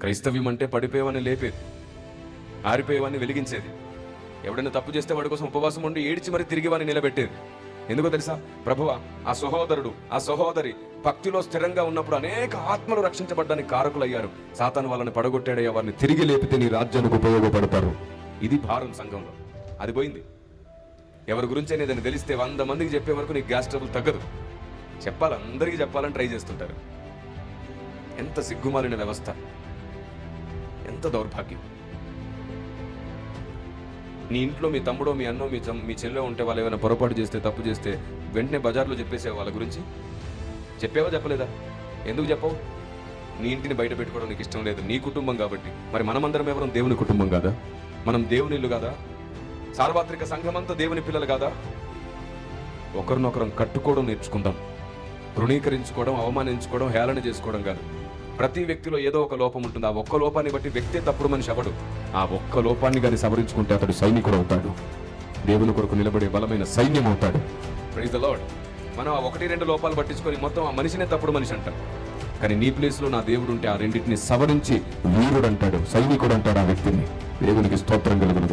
క్రైస్తవ్యం అంటే పడిపోయేవాన్ని లేపేది ఆరిపోయేవాన్ని వెలిగించేది. ఎవడైనా తప్పు చేస్తే వాడి కోసం ఉపవాసం ఉండి ఏడిచి మరి తిరిగి వాడిని నిలబెట్టేది. ఎందుకో తెలుసా? ప్రభువ ఆ సహోదరుడు ఆ సహోదరి భక్తిలో స్థిరంగా ఉన్నప్పుడు అనేక ఆత్మలు రక్షించబడ్డానికి కారకులయ్యారు. సాతాను వాళ్ళని పడగొట్టాడయ్యా వారిని తిరిగి లేపితే నీ రాజ్యానికి ఉపయోగపడతారు. ఇది భారం సంఘంలో. అది పోయింది. ఎవరి గురించి ఏదైనా తెలిస్తే వంద మందికి చెప్పే వరకు నీకు గ్యాస్ ట్రబుల్ తగ్గదు. చెప్పాలి అందరికీ చెప్పాలని ట్రై చేస్తుంటారు. ఎంత సిగ్గుమాలిన వ్యవస్థ. ఎంత దౌర్భాగ్యం? నీ ఇంట్లో మీ తమ్ముడో మీ అన్నో మీ మీ చెల్లె ఉంటే వాళ్ళు ఏమైనా పొరపాటు చేస్తే తప్పు చేస్తే వెంటనే బజార్లో చెప్పేసే వాళ్ళ గురించి? చెప్పావా చెప్పలేదా? ఎందుకు చెప్పవు? నీ ఇంటిని బయట పెట్టుకోవడం నీకు ఇష్టం లేదు. నీ కుటుంబం కాబట్టి. మరి మనమందరం ఎవరం? దేవుని కుటుంబం కాదా? మనం దేవుని ఇల్లు కాదా? సార్వత్రిక సంఘమంతా దేవుని పిల్లలు కాదా? ఒకరినొకరం కట్టుకోవడం నేర్చుకుందాం. ధృణీకరించుకోవడం అవమానించుకోవడం హేళన చేసుకోవడం కాదు. ప్రతి వ్యక్తిలో ఏదో ఒక లోపం ఉంటుంది. ఆ ఒక్క లోపాన్ని బట్టి వ్యక్తే తప్పుడు మనిషి అవడు ఆ ఒక్క లోపాన్ని కానీ సవరించుకుంటే అతడు సైనికుడు అవుతాడు. దేవుని కొరకు నిలబడే బలమైన సైన్యం అవుతాడు. ప్రైజ్ ద లాడ్ మనం ఆ ఒకటి రెండు లోపాలు పట్టించుకొని మొత్తం ఆ మనిషినే తప్పుడు మనిషి అంటాం. కానీ నీ ప్లేస్లో నా దేవుడు ఉంటే ఆ రెండింటిని సవరించి వీరుడు అంటాడు సైనికుడు అంటాడు ఆ వ్యక్తిని. దేవునికి స్తోత్రం కలుగును